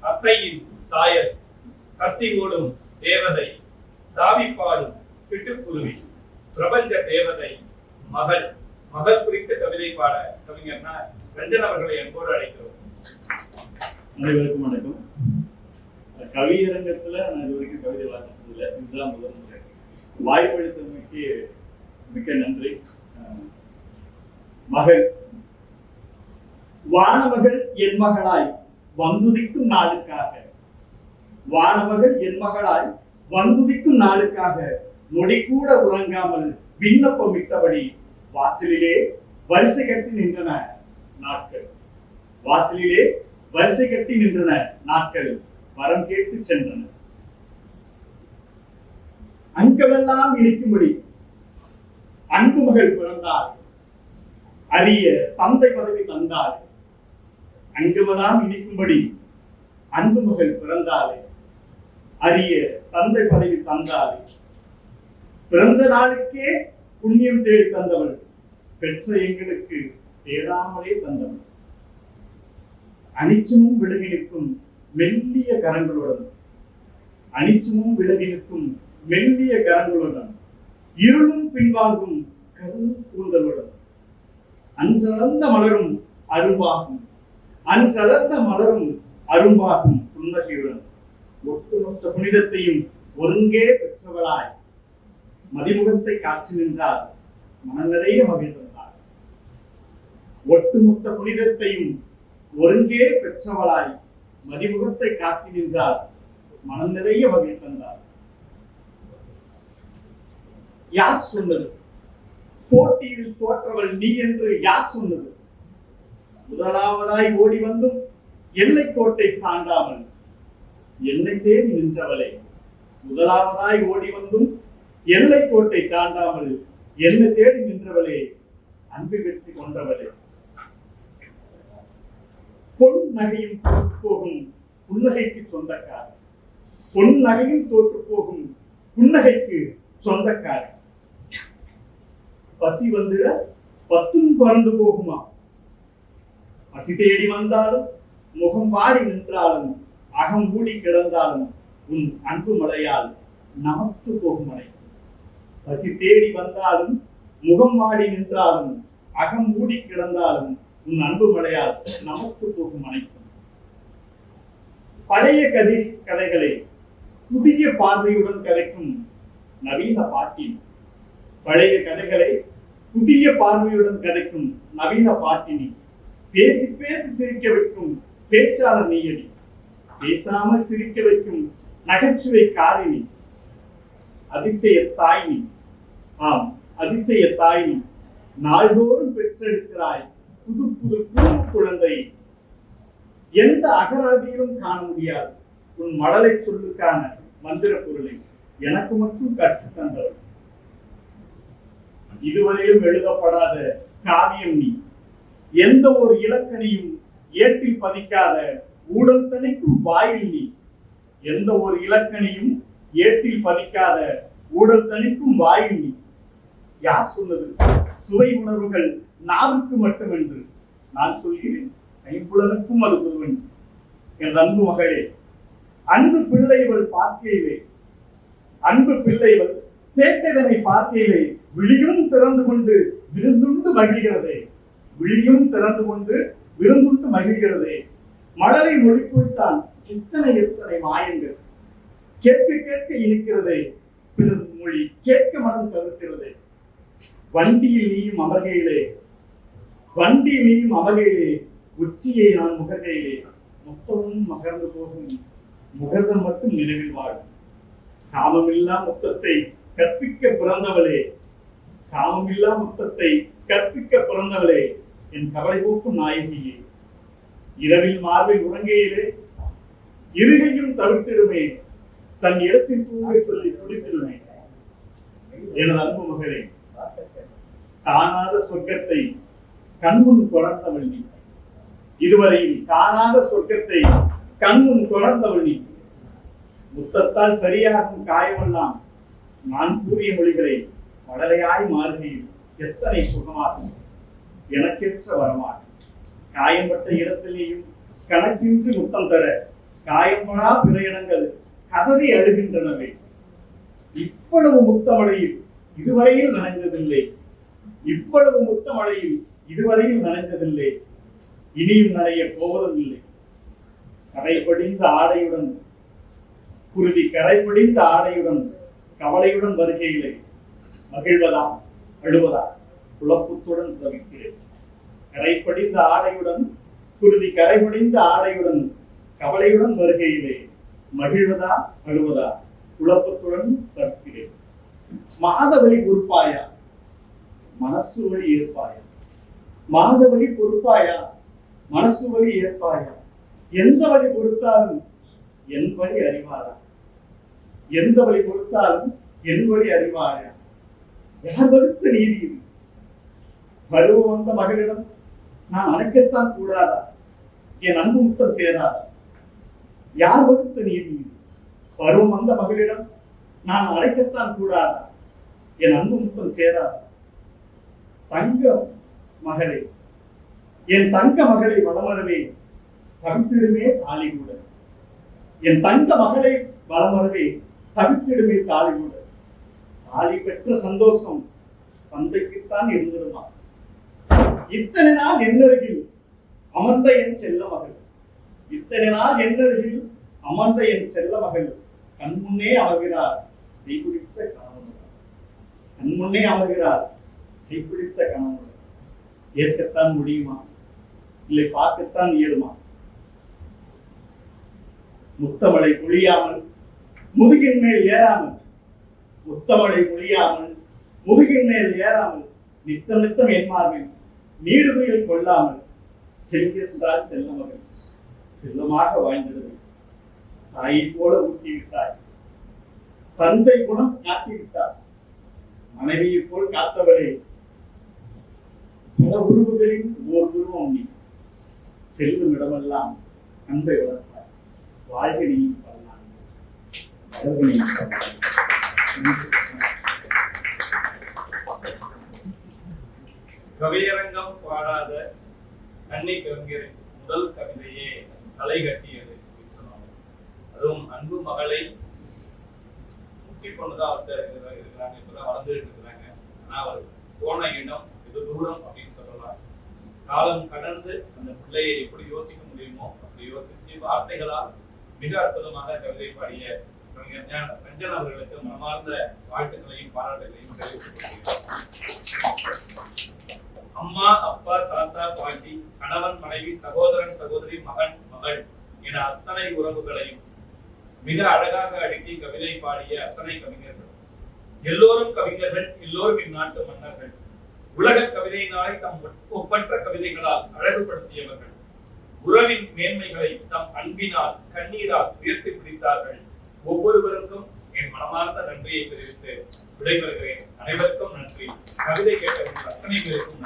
அத்தையின் சாயல் கத்தி ஓடும் தேவதை தாவிப்பாடும் சிட்டுக்குருவி பிரபஞ்ச தேவதை மகள். மகள் குறித்த கவிதை பாட கவிஞர்னா ரஞ்சன் அவர்களை என்போடு அழைக்கிறோம். அனைவருக்கும் வணக்கம். கவியரங்கத்துல நான் இது வரைக்கும் கவிதை வாசிச்சதில்லை. இதுதான் முதல் முறை. வாய்ப்பளித்தமைக்கு மிக்க நன்றி. மகள். வானமகள் என் மகளாய். வந்துதிக்கும் நாளுக்காக. வானமகள் என் மகளாய் வந்துதிக்கும் நாளுக்காக. நொடிக்கூட கூட உறங்காமல் விண்ணப்பமிட்டபடி வாசலிலே வரிசை கட்டி நின்றன நாட்கள். வாசலிலே வரிசை கட்டி நின்றன நாட்கள் வரம் கேட்டு சென்றன. அங்கமெல்லாம் இனிக்கும்படி அன்பு மகள் பிறந்தார் அரிய தந்தை பதவி தந்தார் அங்குமெல்லாம் இனிக்கும்படி அன்பு மகள் பிறந்தாளே. அரிய தந்தை பதவி தந்தாளே. பிறந்த நாளுக்கே புண்ணியம் தேடி தந்தவள். பெற்ற எங்களுக்கு தேடாமலே தந்தவள். அனிச்சமும் விலகி நிற்கும் மெல்லிய கரங்களுடன். அனிச்சமும் விலகி நிற்கும் மெல்லிய கரங்களுடன். இருளும் பின்வாங்கும் கரும் கூந்தலுடன். அஞ்சலந்த மலரும் அருவாகும் அஞ்சலர்ந்த மலரும் அரும்பாகும் புன்னகையுடன். ஒட்டுமொத்த புனிதத்தையும் ஒருங்கே பெற்றவளாய். மதிமுகத்தை காட்சி நின்றார் மனம் நிறைய மகிழ்ந்தார் ஒட்டுமொத்த புனிதத்தையும் ஒருங்கே பெற்றவளாய். மதிமுகத்தை காட்சி நின்றார் மனம் நிறைய மகிழ்ந்தார் யார் சொன்னது? போட்டியில் தோற்றவள் நீ என்று யார் சொன்னது? முதலாவதாய் ஓடி வந்தும் எல்லை கோட்டை தாண்டாமல் என்னை தேடி நின்றவளே முதலாவதாய் ஓடி வந்தும் எல்லை கோட்டை தாண்டாமல் என்னை தேடி நின்றவளே அன்பு வெற்றி கொண்டவளே. பொன் நகையும் தோற்று போகும் புன்னகைக்கு சொந்தக்காரர் பொன் நகையும் தோற்று போகும் புன்னகைக்கு சொந்தக்காரர் பசி வந்துட பத்தும் பறந்து போகுமா? பசி தேடி வந்தாலும் முகம் வாடி நின்றாலும் அகம் மூடி கிடந்தாலும் உன் அன்பு மழையால் நமத்து போகும் மழை. பசி தேடி வந்தாலும் முகம் வாடி நின்றாலும் அகம் மூடி கிடந்தாலும் உன் அன்பு மழையால் நமக்கு போகும் அனைத்தும் பழைய கதை கதைகளை புதிய பார்வையுடன் கதைக்கும் நவீன பாட்டின் பழைய கதைகளை புதிய பார்வையுடன் கதைக்கும் நவீன பாட்டினி பேசி பேசி சிரிக்க வைக்கும் பேச்சாளர் நீயடி. பேசாமல் சிரிக்க வைக்கும் நகைச்சுவை காரினி அதிசய தாய்னி. ஆம் அதிசய தாய்னி. நாள்தோறும் பெற்றெடுக்கிறாய் புது புது பூ குழந்தை. எந்த அகராதியிலும் காண முடியாது. உன் மடலை சொல்லுக்கான மந்திர பொருளை எனக்கு மட்டும் கற்று தந்தவர் இதுவரையிலும் எழுதப்படாத காவியம் நீ. எந்த ஒரு இலக்கணையும் ஏற்றில் பதிக்காத ஊழல் தணிக்கும் வாயில் நீ. எந்த ஒரு இலக்கணையும் ஏற்றில் பதிக்காத ஊழல் தணிக்கும் வாயில் நீ. யார் சொன்னது? சுவை உணர்வுகள் நாவுக்கு மட்டுமென்று. நான் சொல்கிறேன் ஐம்புலனுக்கும் அது ஒருவன். என் அன்பு மகளே அன்பு பிள்ளைவள் பார்க்கையிலே அன்பு பிள்ளைவள் சேட்டைதனை பார்க்கையிலே விழியும் திறந்து கொண்டு விருந்துண்டு மகிழ்கிறதே. விழியும் திறந்து கொண்டு விருந்துட்டு மகிழ்கிறதே. மலரை மொழிக்குள்தான் இத்தனை எத்தனை மாயங்கள். கேட்க கேட்க இனிக்கிறதே பிறர் மொழி கேட்க மனம் தவிர்க்கிறதே. வண்டியில் நீயும் அமர்கையிலே வண்டியில் நீயும் அமர்கையிலே உச்சியை நான் முககையிலே மொத்தமும் மகர்ந்து போகும் முகர்தம் மட்டும் நினைவில் வாழும். காமமில்லா மொத்தத்தை கற்பிக்க பிறந்தவளே காமமில்லா மொத்தத்தை கற்பிக்க பிறந்தவளே என் கவலை போக்கும் நாயகியே இரவில் மார்பில் உறங்கையிலே இருகையும் தவிர்த்திடுமே தன் இடத்தில் தூங்க சொல்லி துடித்திடுமே. எனது அன்பு மகளே காணாத சொர்க்கத்தை கண்முன் தொடர்ந்தவள் நீ. இதுவரையில் காணாத சொர்க்கத்தை கண்முன் தொடர்ந்தவள் நீ. முத்தத்தால் சரியாகும் காயமெல்லாம் நான் கூறிய மொழிகளை மடலையாய் மாறுகையில் எத்தனை சுகமாகும். எனக்கேற்ற வரமாகும் காயம்பட்ட இடத்திலேயும் கணக்கின்றி முத்தம் தர காயம்படா பிற இடங்கள் கதறி அழுகின்றனவே. இவ்வளவு முத்தமழையில் இதுவரையில் நனைந்ததில்லை. இவ்வளவு முத்தமழையில் இதுவரையில் நனைந்ததில்லை. இனியும் நிறைய போவதும் இல்லை கரை படிந்த ஆடையுடன் குருதி கரை படிந்த ஆடையுடன் கவலையுடன் வருகையிலே மகிழ்வதா அழுவதா குழப்பத்துடன் தவிக்கிறேன். கரை படிந்த ஆடையுடன் குருதி கரை படிந்த ஆடையுடன் கவலையுடன் வருகையிலே மகிழ்வதா அழுவதா குழப்பத்துடன் தவிக்கிறேன். மாதவழி பொறுப்பாயா? மனசு வழி ஏற்பாயா? மாதவழி பொறுப்பாயா? மனசு வழி ஏற்பாயா? எந்த வழி பொறுத்தாலும் என் வழி அறிவாரா? எந்த வழி பொறுத்தாலும் என் வழி அறிவாயா யார் வகுத்த நீதி பருவம் வந்த மகளிடம். நான் அணைக்கத்தான் கூடாதா? என் அன்பு முத்தம் சேராதா? யார் வகுத்த நீதி? பருவம் வந்த மகளிடம். நான் அழைக்கத்தான் கூடாதா? என் அன்பு முத்தம் சேராதா? தங்க மகளே என் தங்க மகளை வளமரவே தவித்திடுமே தாலி கூட என் தங்க மகளை வளமரவே தவித்திடுமே தாலி கூட தாலி பெற்ற சந்தோஷம் தந்தைக்குத்தான் இருந்திருமா இத்தனை நாள் என்னருகில் அமர்ந்த என் செல்ல மகள். இத்தனை நாள் என்னருகில் அமர்ந்த என் செல்ல மகள். கண்முன்னே அமர்கிறார் கைபிடித்த கணவன். கண்முன்னே அமர்கிறார் கைப்பிடித்த கணவன். ஏற்கத்தான் முடியுமா? இல்லை பார்க்கத்தான் இயலுமா? முத்தமலை பொழியாமல் முதுகின் மேல் ஏறாமல் முத்தமலை பொழியாமல் முதுகின் மேல் ஏறாமல் நித்தம் நித்தம் என் மார்பில் நீடுமையில் கொள்ளாமல் செல்கின்றால் செல்ல மகள் செல்லமாக வாழ்ந்திடுது தாயை போல ஊட்டிவிட்டாய். தந்தை குணம் காத்திவிட்டார் மனைவியை போல் காத்தவளே. பல உருவுகளின் ஓர் உருவம் நீ. செல்லும் இடமெல்லாம் அன்பை வளர்த்தார் வாழ்க நீ பல்லாண்டு வாழ்க நீ பல்லாண்டு. கவியரங்கம் பாடாத கண்ணி கவிஞரின் முதல் கவிதையே தலை கட்டியது சொன்னாங்க. அதுவும் அன்பு மகளை முக்கிய பொண்ணுதான் அவர்கிட்ட இருக்கிறாங்க இப்பதான் வளர்ந்துட்டு இருக்கிறாங்க. ஆனா அவர் போன இடம் இது தூரம் அப்படின்னு சொல்லலாம். காலம் கடந்து அந்த பிள்ளையை எப்படி யோசிக்க முடியுமோ அப்படி யோசிச்சு வார்த்தைகளால் மிக அற்புதமாக கவிதை பாடிய கவிஞர் ரஞ்சன் அவர்களுக்கு மனமார்ந்த வாழ்த்துக்களையும் பாராட்டுகளையும் தெரிவித்துக் கொள்கிறேன். அம்மா அப்பா தாத்தா பாட்டி கணவன் மனைவி சகோதரன் சகோதரி மகன் மகள் என அத்தனை உறவுகளையும் மிக அழகாக அடுக்கி கவிதை பாடிய அத்தனை கவிஞர்கள். எல்லோரும் கவிஞர்கள் எல்லோரும் இந்நாட்டு மன்னர்கள். உலக கவிதையினாலே தம் ஒப்பற்ற கவிதைகளால் அழகுபடுத்தியவர்கள். உறவின் மேன்மைகளை தம் அன்பினால் கண்ணீரால் உயர்த்தி பிடித்தார்கள். ஒவ்வொருவருக்கும் மனமார்ந்த நன்றியை தெரிவித்து விடைபெறுகிறேன். அனைவருக்கும் நன்றி. கவிதை கேட்டவர்கள் அத்தனை பேருக்கும்